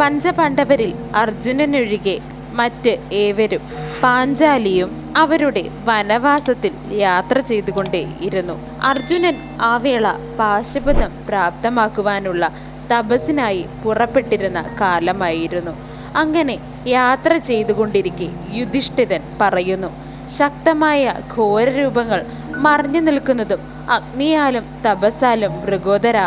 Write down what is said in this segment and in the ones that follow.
പഞ്ചപാണ്ഡവരിൽ അർജുനനൊഴികെ മറ്റ് ഏവരും പാഞ്ചാലിയും അവരുടെ വനവാസത്തിൽ യാത്ര ചെയ്തുകൊണ്ടേ ഇരുന്നു അർജുനൻ ആ വേള പാശുപതം പ്രാപ്തമാക്കുവാനുള്ള തപസ്സിനായി പുറപ്പെട്ടിരുന്ന കാലമായിരുന്നു. അങ്ങനെ യാത്ര ചെയ്തുകൊണ്ടിരിക്കെ യുധിഷ്ഠിരൻ പറയുന്നു ശക്തമായ ഘോരരൂപങ്ങൾ മറിഞ്ഞു നിൽക്കുന്നതും അഗ്നിയാലും തപസ്സാലും മൃഗോദര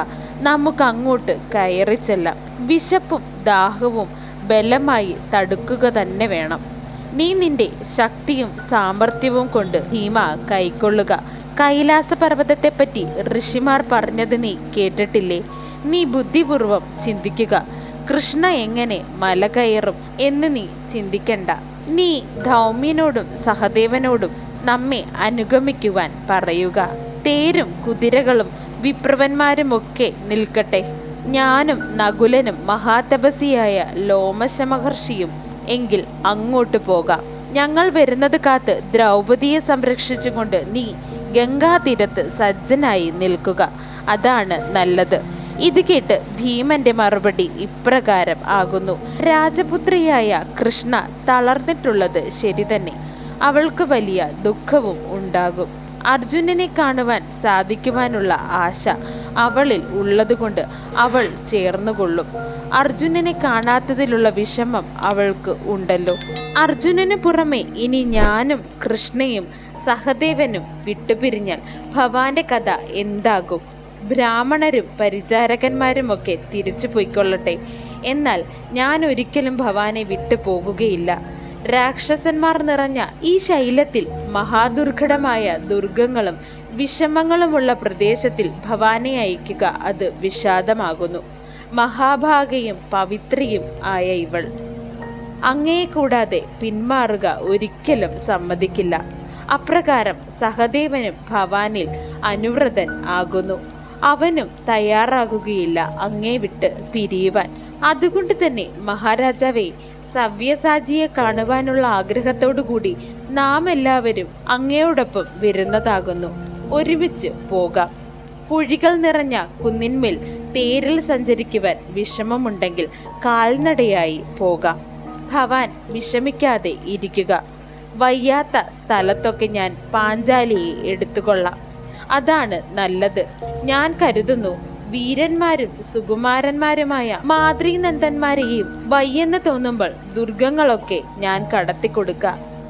നമുക്ക് അങ്ങോട്ട് കയറി ചെല്ലാം. വിശപ്പും ദാഹവും ബലമായി തടുക്കുക തന്നെ വേണം. നീ നിന്റെ ശക്തിയും സാമർഥ്യവും കൊണ്ട് ഭീമ കൈക്കൊള്ളുക. കൈലാസ പർവതത്തെപ്പറ്റി ഋഷിമാർ പറഞ്ഞത് നീ കേട്ടിട്ടില്ലേ? നീ ബുദ്ധിപൂർവം ചിന്തിക്കുക. കൃഷ്ണ എങ്ങനെ മല കയറും എന്ന് നീ ചിന്തിക്കണ്ട. നീ ധൗമ്യനോടും സഹദേവനോടും നമ്മെ അനുഗമിക്കുവാൻ പറയുക. തേരും കുതിരകളും വിപ്രവന്മാരുമൊക്കെ നിൽക്കട്ടെ. ഞാനും നകുലനും മഹാതപസിയായ ലോമശമഹർഷിയും. എങ്കിൽ അങ്ങോട്ട് പോകാം. ഞങ്ങൾ വരുന്നത് കാത്ത് ദ്രൗപദിയെ സംരക്ഷിച്ചുകൊണ്ട് നീ ഗംഗാതീരത്ത് സജ്ജനായി നിൽക്കുക. അതാണ് നല്ലത്. ഇത് കേട്ട് ഭീമന്റെ മറുപടി ഇപ്രകാരം ആകുന്നു. രാജപുത്രിയായ കൃഷ്ണ തളർന്നിട്ടുള്ളത് ശരി തന്നെ. അവൾക്ക് വലിയ ദുഃഖവും ഉണ്ടാകും. അർജുനനെ കാണുവാൻ സാധിക്കുവാനുള്ള ആശ അവളിൽ ഉള്ളതുകൊണ്ട് അവൾ ചേർന്നുകൊള്ളും. അർജുനനെ കാണാത്തതിലുള്ള വിഷമം അവൾക്ക് ഉണ്ടല്ലോ. അർജുനന് പുറമെ ഇനി ഞാനും കൃഷ്ണയും സഹദേവനും വിട്ടുപിരിഞ്ഞാൽ ഭവാന്റെ കഥ എന്താകും? ബ്രാഹ്മണരും പരിചാരകന്മാരുമൊക്കെ തിരിച്ചു പോയിക്കൊള്ളട്ടെ എന്നാൽ ഞാൻ ഒരിക്കലും ഭവാനെ വിട്ടു പോകുകയില്ല രാക്ഷസന്മാർ നിറഞ്ഞ ഈ ശൈലത്തിൽ മഹാദുർഘടമായ ദുർഗങ്ങളും വിഷമങ്ങളുമുള്ള പ്രദേശത്തിൽ ഭവാനെ അയക്കുക അത് വിഷാദമാകുന്നു. മഹാഭാഗയും പവിത്രിയും ആയ ഇവൾ. അങ്ങയെ കൂടാതെ പിന്മാറുക ഒരിക്കലും സമ്മതിക്കില്ല. അപ്രകാരം സഹദേവനും ഭവാനിൽ അനുവ്രതൻ ആകുന്നു. അവനും തയ്യാറാകുകയില്ല അങ്ങേ വിട്ട് പിരിയുവാൻ. അതുകൊണ്ട് തന്നെ മഹാരാജാവേ സവ്യസാചിയെ കാണുവാനുള്ള ആഗ്രഹത്തോടുകൂടി നാം എല്ലാവരും അങ്ങയോടൊപ്പം വരുന്നതാകുന്നു. ഒരുമിച്ച് പോകാം. കുഴികൾ നിറഞ്ഞ കുന്നിന്മേൽ തേരിൽ സഞ്ചരിക്കുവാൻ വിഷമമുണ്ടെങ്കിൽ കാൽനടയായി പോകാം. ഭവാൻ വിഷമിക്കാതെ ഇരിക്കുക. വയ്യാത്ത സ്ഥലത്തൊക്കെ ഞാൻ പാഞ്ചാലിയെ എടുത്തുകൊള്ളാം. അതാണ് നല്ലത്. ഞാൻ കരുതുന്നു വീരന്മാരും സുകുമാരന്മാരുമായ മാതൃനന്ദന്മാരെയും വയ്യെന്ന് തോന്നുമ്പോൾ ദുർഗങ്ങളൊക്കെ ഞാൻ കടത്തിക്കൊടുക്ക.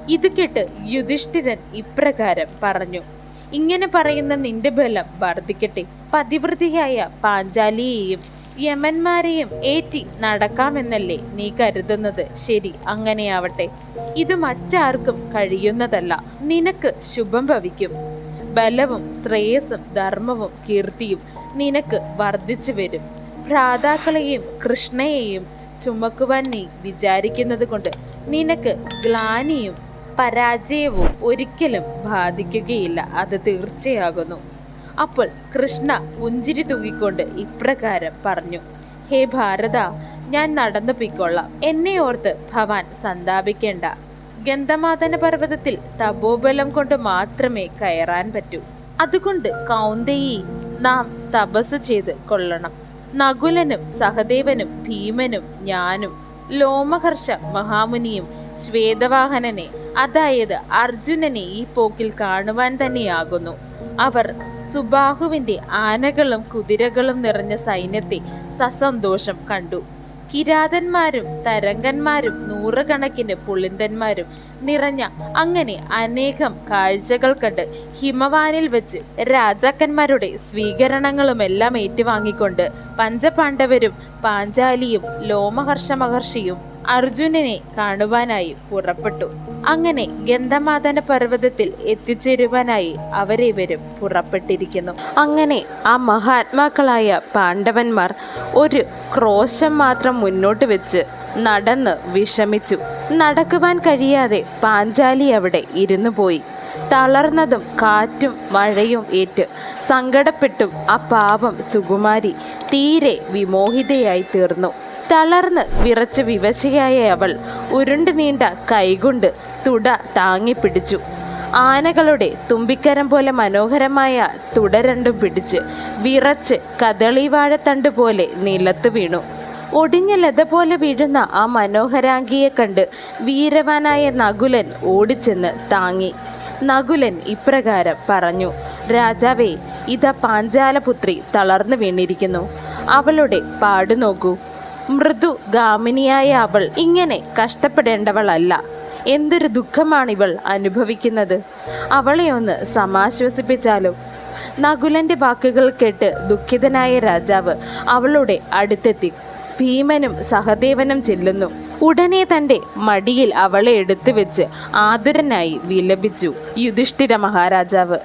ഇത് കേട്ട് യുധിഷ്ഠിരൻ ഇപ്രകാരം പറഞ്ഞു ഇങ്ങനെ പറയുന്ന നിന്റെ ബലം വർദ്ധിക്കട്ടെ. പതിവൃതിയായ പാഞ്ചാലിയെയും യമന്മാരെയും ഏറ്റി നടക്കാമെന്നല്ലേ നീ കരുതുന്നത്? ശരി അങ്ങനെയാവട്ടെ. ഇത് മറ്റാർക്കും കഴിയുന്നതല്ല. നിനക്ക് ശുഭം ഭവിക്കും. ബലവും ശ്രേയസ്സും ധർമ്മവും കീർത്തിയും നിനക്ക് വർദ്ധിച്ചു വരും. ഭ്രാതാക്കളെയും കൃഷ്ണയെയും ചുമക്കുവാൻ നീ വിചാരിക്കുന്നത് കൊണ്ട് നിനക്ക് ഗ്ലാനിയും പരാജയവും ഒരിക്കലും ബാധിക്കുകയില്ല. അത് തീർച്ചയാകുന്നു. അപ്പോൾ കൃഷ്ണ പുഞ്ചിരി തൂകിക്കൊണ്ട് ഇപ്രകാരം പറഞ്ഞു ഹേ ഭാരത ഞാൻ നടന്നു പൊയ്ക്കൊള്ളാം. എന്നെ ഓർത്ത് ഭവാൻ സന്താപിക്കേണ്ട. ഗന്ധമാതന പർവതത്തിൽ തപോബലം കൊണ്ട് മാത്രമേ കയറാൻ പറ്റൂ. അതുകൊണ്ട് കൗന്ദയി നാം തപസ് ചെയ്ത് കൊള്ളണം. നകുലനും സഹദേവനും ഭീമനും ഞാനും ലോമഹർഷ മഹാമുനിയും ശ്വേതവാഹനനെ അതായത് അർജുനനെ ഈ പോക്കിൽ കാണുവാൻ തന്നെയാകുന്നു. അവർ സുബാഹുവിന്റെ ആനകളും കുതിരകളും നിറഞ്ഞ സൈന്യത്തെ സസന്തോഷം കണ്ടു. കിരാതന്മാരും തരംഗന്മാരും നൂറുകണക്കിന് പുളിന്തന്മാരും നിറഞ്ഞ അങ്ങനെ അനേകം കാഴ്ചകൾ കണ്ട് ഹിമവാനിൽ വെച്ച് രാജാക്കന്മാരുടെ സ്വീകരണങ്ങളുമെല്ലാം ഏറ്റുവാങ്ങിക്കൊണ്ട് പഞ്ചപാണ്ഡവരും പാഞ്ചാലിയും ലോമഹർഷ മഹർഷിയും അർജുനനെ കാണുവാനായി പുറപ്പെട്ടു. അങ്ങനെ ഗന്ധമാതന പർവതത്തിൽ എത്തിച്ചേരുവാനായി അവരിവരും പുറപ്പെട്ടിരിക്കുന്നു. അങ്ങനെ ആ മഹാത്മാക്കളായ പാണ്ഡവന്മാർ ഒരു ക്രോശം മാത്രം മുന്നോട്ട് വെച്ച് നടന്ന് വിഷമിച്ചു. നടക്കുവാൻ കഴിയാതെ പാഞ്ചാലി അവിടെ ഇരുന്നു പോയി. തളർന്നതും കാറ്റും മഴയും ഏറ്റ് സങ്കടപ്പെട്ടും ആ പാവം സുകുമാരി തീരെ വിമോഹിതയായി തീർന്നു. തളർന്ന് വിറച്ച് വിവശയായ അവൾ ഉരുണ്ടു നീണ്ട കൈകൊണ്ട് തുട താങ്ങിപ്പിടിച്ചു ആനകളുടെ തുമ്പിക്കരം പോലെ മനോഹരമായ തുട രണ്ടും പിടിച്ച് വിറച്ച് കദളിവാഴത്തണ്ട് പോലെ നിലത്ത് വീണു. ഒടിഞ്ഞ ലത പോലെ വീഴുന്ന ആ മനോഹരാംഗിയെ കണ്ട് വീരവാനായ നകുലൻ ഓടിച്ചെന്ന് താങ്ങി. നകുലൻ ഇപ്രകാരം പറഞ്ഞു രാജാവേ ഇതാ പാഞ്ചാലപുത്രി തളർന്നു വീണിരിക്കുന്നു. അവളുടെ പാടു നോക്കൂ. മൃദു ഗാമിനിയായ അവൾ ഇങ്ങനെ കഷ്ടപ്പെടേണ്ടവളല്ല. എന്തൊരു ദുഃഖമാണിവൾ അനുഭവിക്കുന്നത്. അവളെ ഒന്ന് സമാശ്വസിപ്പിച്ചാലോ? നകുലന്റെ വാക്കുകൾ കേട്ട് ദുഃഖിതനായ രാജാവ് അവളുടെ അടുത്തെത്തി. ഭീമനും സഹദേവനും ചെല്ലുന്നു. ഉടനെ തന്റെ മടിയിൽ അവളെ എടുത്തു വെച്ച് ആതുരനായി വിലപിച്ചു യുധിഷ്ഠിര മഹാരാജാവ്.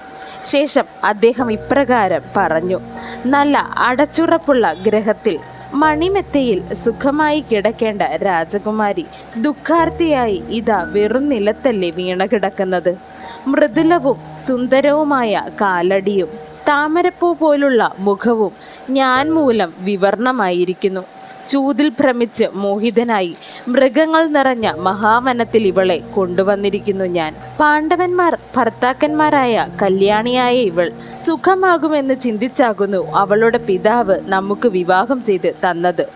ശേഷം അദ്ദേഹം ഇപ്രകാരം പറഞ്ഞു. നല്ല അടച്ചുറപ്പുള്ള ഗ്രഹത്തിൽ മണിമെത്തയിൽ സുഖമായി കിടക്കേണ്ട രാജകുമാരി ദുഃഖാർത്തിയായി ഇതാ വെറും നിലത്തല്ലേ വീണ കിടക്കുന്നത് മൃദുലവും സുന്ദരവുമായ കാലടിയും താമരപ്പൂ പോലുള്ള മുഖവും ഞാൻ മൂലം വിവർണമായിരിക്കുന്നു. ചൂതിൽ ഭ്രമിച്ച് മോഹിതനായി മൃഗങ്ങൾ നിറഞ്ഞ മഹാവനത്തിൽ ഇവളെ കൊണ്ടുവന്നിരിക്കുന്നു ഞാൻ. പാണ്ഡവന്മാർ ഭർത്താക്കന്മാരായ കല്യാണിയായ ഇവൾ സുഖമാകുമെന്ന് ചിന്തിച്ചാകുന്നു അവളുടെ പിതാവ് നമുക്ക് വിവാഹം ചെയ്ത് തന്നത്.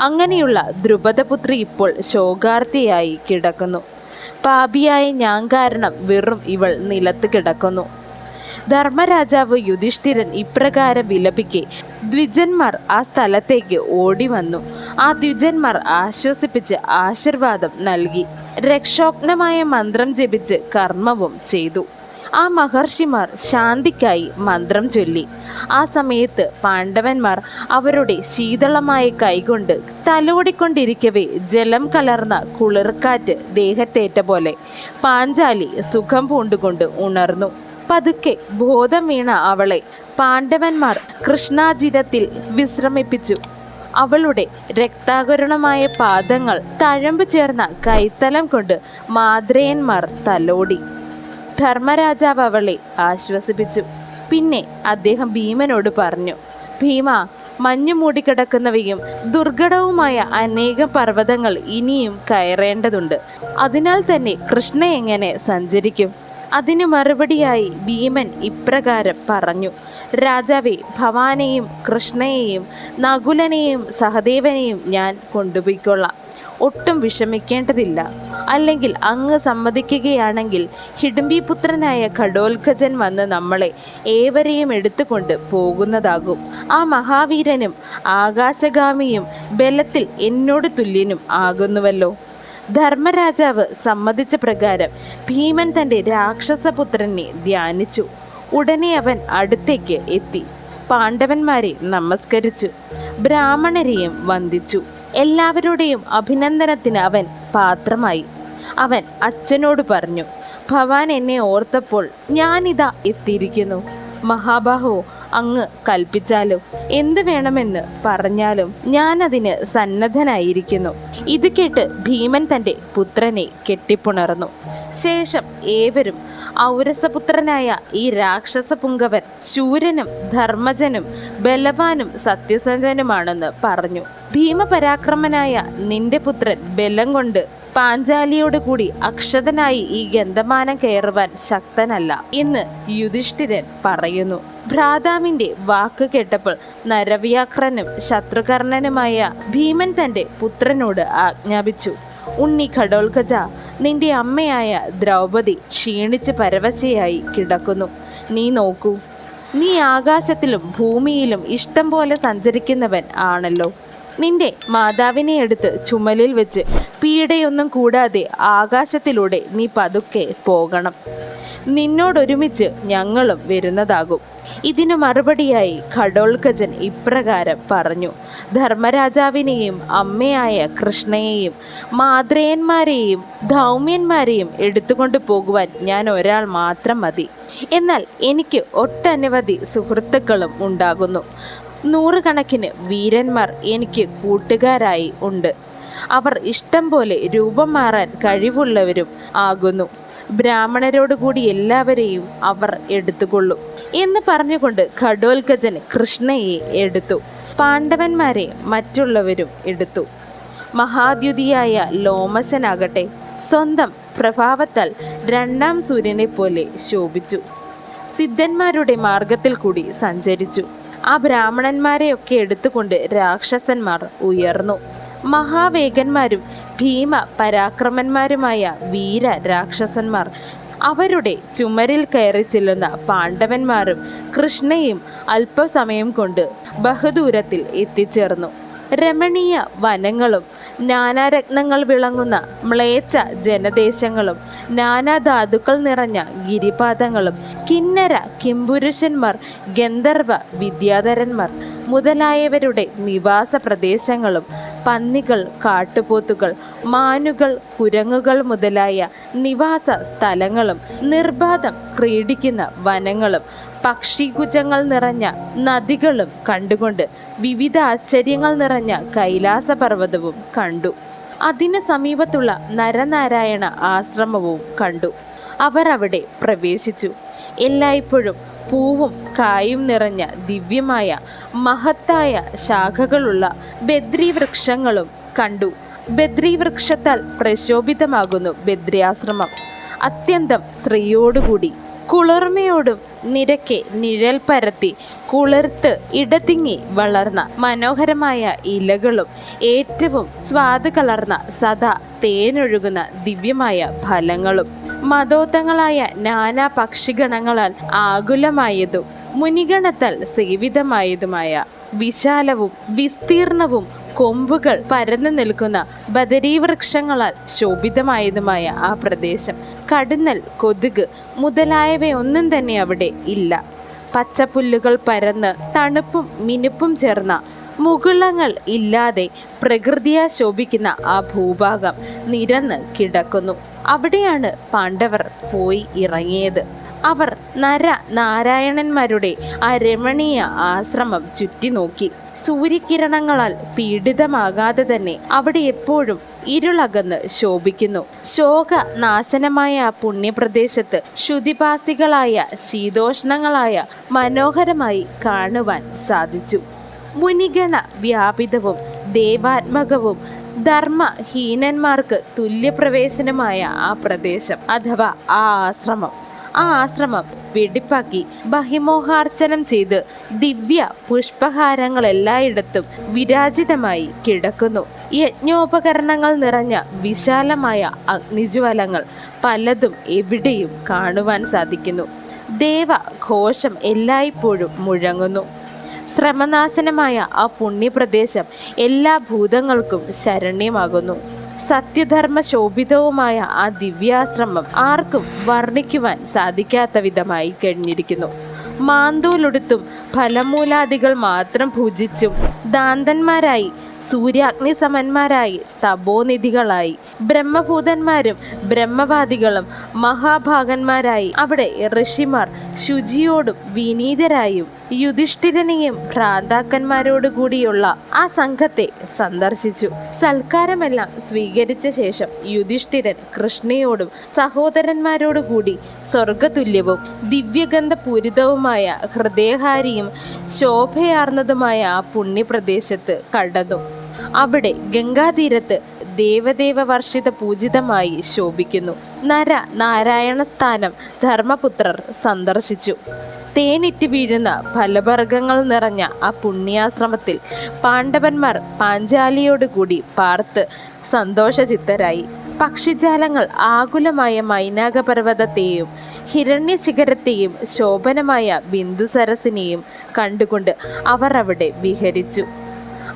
അങ്ങനെയുള്ള ദ്രുപദപുത്രി ഇപ്പോൾ ശോകാർത്തിയായി കിടക്കുന്നു. പാപിയായ ഞാൻ കാരണം വെറും ഇവൾ നിലത്ത് കിടക്കുന്നു. ധർമ്മരാജാവ് യുധിഷ്ഠിരൻ ഇപ്രകാരം വിലപിക്കെ. ദ്വിജന്മാർ ആ സ്ഥലത്തേക്ക് ഓടി വന്നു ആ ദ്വിജന്മാർ ആശ്വസിപ്പിച്ച് ആശീർവാദം നൽകി. രക്ഷോഗ്നമായ മന്ത്രം ജപിച്ച് കർമ്മവും ചെയ്തു. ആ മഹർഷിമാർ ശാന്തിക്കായി മന്ത്രം ചൊല്ലി. ആ സമയത്ത് പാണ്ഡവന്മാർ അവരുടെ ശീതളമായ കൈകൊണ്ട് തലോടിക്കൊണ്ടിരിക്കവേ ജലം കലർന്ന കുളിർക്കാറ്റ് ദേഹത്തേറ്റ പോലെ പാഞ്ചാലി സുഖം പൂണ്ടുകൊണ്ട് ഉണർന്നു. പതുക്കെ ബോധം വീണ അവളെ പാണ്ഡവന്മാർ കൃഷ്ണാജിരത്തിൽ വിശ്രമിപ്പിച്ചു. അവളുടെ രക്താകുരണമായ പാദങ്ങൾ തഴമ്പ് ചേർന്ന കൈത്തലം കൊണ്ട് മാദ്രയന്മാർ തലോടി. ധർമ്മരാജാവ് അവളെ ആശ്വസിപ്പിച്ചു. പിന്നെ അദ്ദേഹം ഭീമനോട് പറഞ്ഞു ഭീമ മഞ്ഞു മൂടിക്കിടക്കുന്നവയും ദുർഘടവുമായ അനേകം പർവതങ്ങൾ ഇനിയും കയറേണ്ടതുണ്ട്. അതിനാൽ തന്നെ കൃഷ്ണ എങ്ങനെ സഞ്ചരിക്കും? അതിനു മറുപടിയായി ഭീമൻ ഇപ്രകാരം പറഞ്ഞു. രാജാവെ ഭവാനെയും കൃഷ്ണയെയും നകുലനെയും സഹദേവനെയും ഞാൻ കൊണ്ടുപോയിക്കൊള്ളാം. ഒട്ടും വിഷമിക്കേണ്ടതില്ല. അല്ലെങ്കിൽ അങ്ങ് സമ്മതിക്കുകയാണെങ്കിൽ ഹിഡംബിപുത്രനായ ഖഡോൽഖജൻ വന്ന് നമ്മളെ ഏവരെയും എടുത്തുകൊണ്ട് പോകുന്നതാകും. ആ മഹാവീരനും ആകാശഗാമിയും ബലത്തിൽ എന്നോട് തുല്യനും ആകുന്നുവല്ലോ. ധർമ്മരാജാവ് സമ്മതിച്ച പ്രകാരം ഭീമൻ തന്റെ രാക്ഷസപുത്രനെ ധ്യാനിച്ചു. ഉടനെ അവൻ അടുത്തേക്ക് എത്തി. പാണ്ഡവന്മാരെ നമസ്കരിച്ചു. ബ്രാഹ്മണരെയും വന്ദിച്ചു. എല്ലാവരുടെയും അഭിനന്ദനത്തിന് അവൻ പാത്രമായി. അവൻ അച്ഛനോട് പറഞ്ഞു ഭവാൻ എന്നെ ഓർത്തപ്പോൾ ഞാനിതാ എത്തിയിരിക്കുന്നു. മഹാബാഹോ അങ്ങ് കൽപ്പിച്ചാലും എന്ത് വേണമെന്ന് പറഞ്ഞാലും ഞാനതിന് സന്നദ്ധനായിരിക്കുന്നു. ഇത് കേട്ട് ഭീമൻ തന്റെ പുത്രനെ കെട്ടിപ്പുണർന്നു. ശേഷം ഏവരും ഔരസപുത്രനായ ഈ രാക്ഷസ പുങ്കവൻ ശൂരനും ധർമ്മജനും ബലവാനും സത്യസന്ധനുമാണെന്ന് പറഞ്ഞു. ഭീമപരാക്രമനായ നിന്റെ പുത്രൻ ബലം കൊണ്ട് പാഞ്ചാലിയോട് കൂടി അക്ഷതനായി ഈ ഗന്ധമാനം കയറുവാൻ ശക്തനല്ല എന്ന് യുധിഷ്ഠിരൻ പറയുന്നു. ഭ്രാതാവിന്റെ വാക്ക് കേട്ടപ്പോൾ നരവ്യാക്രനും ശത്രുകർണനുമായ ഭീമൻ തന്റെ പുത്രനോട് ആജ്ഞാപിച്ചു. ഉണ്ണി ഖടോൽഖജ നിന്റെ അമ്മയായ ദ്രൗപദി ക്ഷീണിച്ച് പരവശയായി കിടക്കുന്നു. നീ നോക്കൂ. നീ ആകാശത്തിലും ഭൂമിയിലും ഇഷ്ടം പോലെ സഞ്ചരിക്കുന്നവൻ ആണല്ലോ. നിന്റെ മാതാവിനെ എടുത്ത് ചുമലിൽ വെച്ച് പീഡയൊന്നും കൂടാതെ ആകാശത്തിലൂടെ നീ പതുക്കെ പോകണം. നിന്നോടൊരുമിച്ച് ഞങ്ങളും വരുന്നതാകും. ഇതിനു മറുപടിയായി ഖഡോൽഗജൻ ഇപ്രകാരം പറഞ്ഞു ധർമ്മരാജാവിനെയും അമ്മയായ കൃഷ്ണയെയും മാതൃയന്മാരെയും ധൗമ്യന്മാരെയും എടുത്തുകൊണ്ട് പോകുവാൻ ഞാൻ ഒരാൾ മാത്രം മതി. എന്നാൽ എനിക്ക് ഒട്ടനവധി സുഹൃത്തുക്കളും ഉണ്ടാകുന്നു. നൂറുകണക്കിന് വീരന്മാർ എനിക്ക് കൂട്ടുകാരായി ഉണ്ട്. അവർ ഇഷ്ടം പോലെ രൂപം മാറാൻ കഴിവുള്ളവരും ആകുന്നു. ബ്രാഹ്മണരോട് കൂടി എല്ലാവരെയും അവർ എടുത്തുകൊള്ളും എന്ന് പറഞ്ഞുകൊണ്ട് ഖഡോൽഗജൻ കൃഷ്ണയെ എടുത്തു. പാണ്ഡവന്മാരെ മറ്റുള്ളവരും എടുത്തു. മഹാദ്യുതിയായ ലോമശനാകട്ടെ സ്വന്തം പ്രഭാവത്താൽ രണ്ടാം സൂര്യനെ പോലെ ശോഭിച്ചു. സിദ്ധന്മാരുടെ മാർഗത്തിൽ കൂടി സഞ്ചരിച്ചു. ആ ബ്രാഹ്മണന്മാരെയൊക്കെ എടുത്തുകൊണ്ട് രാക്ഷസന്മാർ ഉയർന്നു. മഹാവേഗന്മാരും ഭീമ പരാക്രമന്മാരുമായ വീര രാക്ഷസന്മാർ അവരുടെ ചുമരിൽ കയറി ചെല്ലുന്ന പാണ്ഡവന്മാരും കൃഷ്ണയും അല്പസമയം കൊണ്ട് ബഹുദൂരത്തിൽ എത്തിച്ചേർന്നു. രമണീയ വനങ്ങളും നാനാരത്നങ്ങൾ വിളങ്ങുന്ന മ്ലേച്ഛ ജനദേശങ്ങളും നാനാധാതുക്കൾ നിറഞ്ഞ ഗിരിപാതങ്ങളും കിന്നര കിംപുരുഷന്മാർ ഗന്ധർവ വിദ്യാധരന്മാർ മുതലായവരുടെ നിവാസ പ്രദേശങ്ങളും പന്നികൾ കാട്ടുപോത്തുകൾ മാനുകൾ കുരങ്ങുകൾ മുതലായ നിവാസ സ്ഥലങ്ങളും നിർബാധം ക്രീഡിക്കുന്ന വനങ്ങളും പക്ഷികുജങ്ങൾ നിറഞ്ഞ നദികളും കണ്ടുകൊണ്ട് വിവിധ ആശ്ചര്യങ്ങൾ നിറഞ്ഞ കൈലാസ പർവതവും കണ്ടു. അതിന് സമീപത്തുള്ള നരനാരായണ ആശ്രമവും കണ്ടു. അവർ അവിടെ പ്രവേശിച്ചു. എല്ലായ്പ്പോഴും പൂവും കായും നിറഞ്ഞ ദിവ്യമായ മഹത്തായ ശാഖകളുള്ള ബദ്രി വൃക്ഷങ്ങളും കണ്ടു. ബദ്രി വൃക്ഷത്താൽ പ്രശോഭിതമാകുന്നു ബദ്രിയാശ്രമം. അത്യന്തം ശ്രീയോടുകൂടി കുളിർമയോടും നിരക്കെ നിഴൽ പരത്തി കുളിർത്ത് ഇടതിങ്ങി വളർന്ന മനോഹരമായ ഇലകളും ഏറ്റവും സ്വാദ് കലർന്ന സദാ തേനൊഴുകുന്ന ദിവ്യമായ ഫലങ്ങളും. മതോത്തങ്ങളായ നാനാ പക്ഷിഗണങ്ങളാൽ ആകുലമായതും മുനിഗണത്താൽ സേവിതമായതുമായ വിശാലവും വിസ്തീർണവും കൊമ്പുകൾ പരന്നു നിൽക്കുന്ന ബദരീവൃക്ഷങ്ങളാൽ ശോഭിതമായതുമായ ആ പ്രദേശം. കടുന്നൽ കൊതുക് മുതലായവയൊന്നും തന്നെ അവിടെ ഇല്ല. പച്ചപ്പുല്ലുകൾ പരന്ന് തണുപ്പും മിനുപ്പും ചേർന്ന മുകുളങ്ങൾ ഇല്ലാതെ പ്രകൃതിയാ ശോഭിക്കുന്ന ആ ഭൂഭാഗം നിരന്ന് കിടക്കുന്നു. അവിടെയാണ് പാണ്ഡവർ പോയി ഇറങ്ങിയത്. അവർ നര നാരായണന്മാരുടെ ആ രമണീയ ആശ്രമം ചുറ്റി നോക്കി. സൂര്യകിരണങ്ങളാൽ പീഡിതമാകാതെ തന്നെ അവിടെ എപ്പോഴും ഇരുളകന്ന് ശോഭിക്കുന്നു. ശോക നാശനമായ ആ പുണ്യപ്രദേശത്ത് ശുതിപാസികളായ ശീതോഷ്ണങ്ങളായ മനോഹരമായി കാണുവാൻ സാധിച്ചു. മുനിഗണ വ്യാപിതവും ദേവാത്മകവും ധർമ്മഹീനന്മാർക്ക് തുല്യപ്രവേശനമായ ആ പ്രദേശം അഥവാ ആ ആശ്രമം ആ ആശ്രമം വെടിപ്പാക്കി ബഹിമോഹാർച്ചനം ചെയ്ത് ദിവ്യ പുഷ്പഹാരങ്ങൾ എല്ലായിടത്തും വിരാജിതമായി കിടക്കുന്നു. യജ്ഞോപകരണങ്ങൾ നിറഞ്ഞ വിശാലമായ അഗ്നിജ്വലങ്ങൾ പലതും എവിടെയും കാണുവാൻ സാധിക്കുന്നു. ദേവ ഘോഷം എല്ലായ്പ്പോഴും മുഴങ്ങുന്നു. ശ്രമനാശനമായ ആ പുണ്യപ്രദേശം എല്ലാ ഭൂതങ്ങൾക്കും ശരണ്യമാകുന്നു. സത്യധർമ്മ ശോഭിതവുമായ ആ ദിവ്യാശ്രമം ആർക്കും വർണിക്കുവാൻ സാധിക്കാത്ത വിധമായി കഴിഞ്ഞിരിക്കുന്നു. മാന്തോലൊടുത്തും ഫലമൂലാദികൾ മാത്രം പൂജിച്ചും ദാന്തന്മാരായി സൂര്യാഗ്നി സമന്മാരായി തപോനിധികളായി ബ്രഹ്മഭൂതന്മാരും ബ്രഹ്മവാദികളും മഹാഭാഗന്മാരായി. അവിടെ ഋഷിമാർ ശുചിയോടും വിനീതരായും യുധിഷ്ഠിരനെയും ഭ്രാതാക്കന്മാരോട് കൂടിയുള്ള ആ സംഘത്തെ സന്ദർശിച്ചു. സൽക്കാരമെല്ലാം സ്വീകരിച്ച ശേഷം യുധിഷ്ഠിരൻ കൃഷ്ണയോടും സഹോദരന്മാരോട് കൂടി സ്വർഗതുല്യവും ദിവ്യഗന്ധപൂരിതവുമായ ഹൃദയഹാരിയും ശോഭയാർന്നതുമായ ആ പുണ്യപ്രദേശത്ത് കടന്നു. അവിടെ ഗംഗാതീരത്ത് ദേവദേവ വർഷിത പൂജിതമായി ശോഭിക്കുന്നു. നര നാരായണ സ്ഥാനം ധർമ്മപുത്രർ സന്ദർശിച്ചു. തേനിറ്റ് വീഴുന്ന ഫലവർഗങ്ങൾ നിറഞ്ഞ ആ പുണ്യാശ്രമത്തിൽ പാണ്ഡവന്മാർ പാഞ്ചാലിയോടുകൂടി പാർത്ത് സന്തോഷചിത്തരായി. പക്ഷിജാലങ്ങൾ ആകുലമായ മൈനാകപർവതത്തെയും ഹിരണ്യശിഖരത്തെയും ശോഭനമായ ബിന്ദുസരസിനെയും കണ്ടുകൊണ്ട് അവർ അവിടെ വിഹരിച്ചു.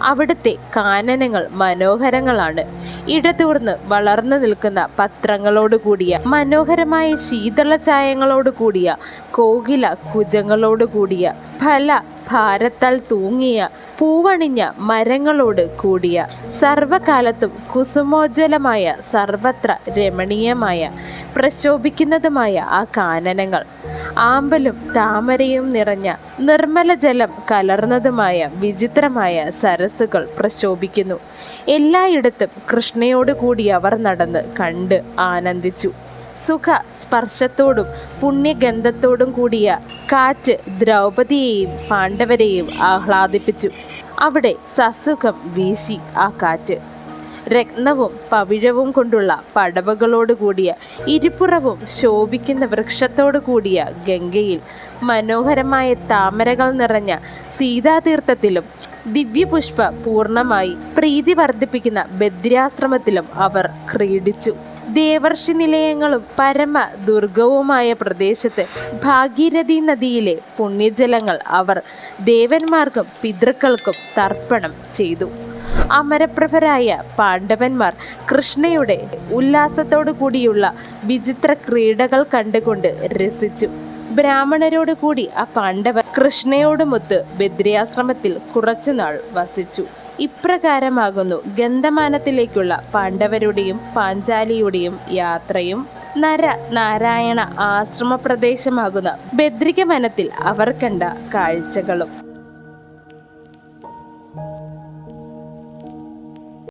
അവിടുത്തെ കാനനങ്ങൾ മനോഹരങ്ങളാണ്. ഇടതൂർന്ന് വളർന്നു നിൽക്കുന്ന പത്രങ്ങളോട് കൂടിയ മനോഹരമായ ശീതള ചായങ്ങളോട് കൂടിയ കോകില കുജങ്ങളോട് കൂടിയ ഫല ഭാരത്താൽ തൂങ്ങിയ പൂവണിഞ്ഞ മരങ്ങളോട് കൂടിയ സർവകാലത്തും കുസുമോജ്വലമായ സർവത്ര രമണീയമായ പ്രശോഭിക്കുന്നതുമായ ആ കാനനങ്ങൾ. ആമ്പലും താമരയും നിറഞ്ഞ നിർമ്മല ജലം കലർന്നതുമായ വിചിത്രമായ സരസുകൾ പ്രശോഭിക്കുന്നു. എല്ലായിടത്തും കൃഷ്ണയോട് കൂടി അവർ നടന്ന് കണ്ട് ആനന്ദിച്ചു. സുഖ സ്പർശത്തോടും പുണ്യഗന്ധത്തോടും കൂടിയ കാറ്റ് ദ്രൗപദിയെയും പാണ്ഡവരെയും ആഹ്ലാദിപ്പിച്ചു. അവിടെ സസുഖം വീശി ആ കാറ്റ്. രത്നവും പവിഴവും കൊണ്ടുള്ള പടവകളോട് കൂടിയ ഇരുപുറവും ശോഭിക്കുന്ന വൃക്ഷത്തോടു കൂടിയ ഗംഗയിൽ മനോഹരമായ താമരകൾ നിറഞ്ഞ സീതാതീർത്ഥത്തിലും ദിവ്യപുഷ്പ പൂർണമായി പ്രീതി വർദ്ധിപ്പിക്കുന്ന ബദ്രാശ്രമത്തിലും അവർ ക്രീഡിച്ചു. ദേവർഷി നിലയങ്ങളും പരമ ദുർഗവുമായ പ്രദേശത്ത് ഭാഗീരഥി നദിയിലെ പുണ്യജലങ്ങൾ അവർ ദേവന്മാർക്കും പിതൃക്കൾക്കും തർപ്പണം ചെയ്തു. അമരപ്രഭരായ പാണ്ഡവന്മാർ കൃഷ്ണയുടെ ഉല്ലാസത്തോടു കൂടിയുള്ള വിചിത്ര ക്രീഡകൾ കണ്ടുകൊണ്ട് രസിച്ചു. ബ്രാഹ്മണരോട് കൂടി ആ പാണ്ഡവർ കൃഷ്ണയോടുമൊത്ത് ബദ്രിയാശ്രമത്തിൽ കുറച്ചുനാൾ വസിച്ചു. ഇപ്രകാരമാകുന്നു. ഗന്ധമാനത്തിലേക്കുള്ള പാണ്ഡവരുടെയും പാഞ്ചാലിയുടെയും യാത്രയും നര നാരായണ ആശ്രമ പ്രദേശമാകുന്ന ബദ്രിക വനത്തിൽ അവർ കണ്ട കാഴ്ചകളും.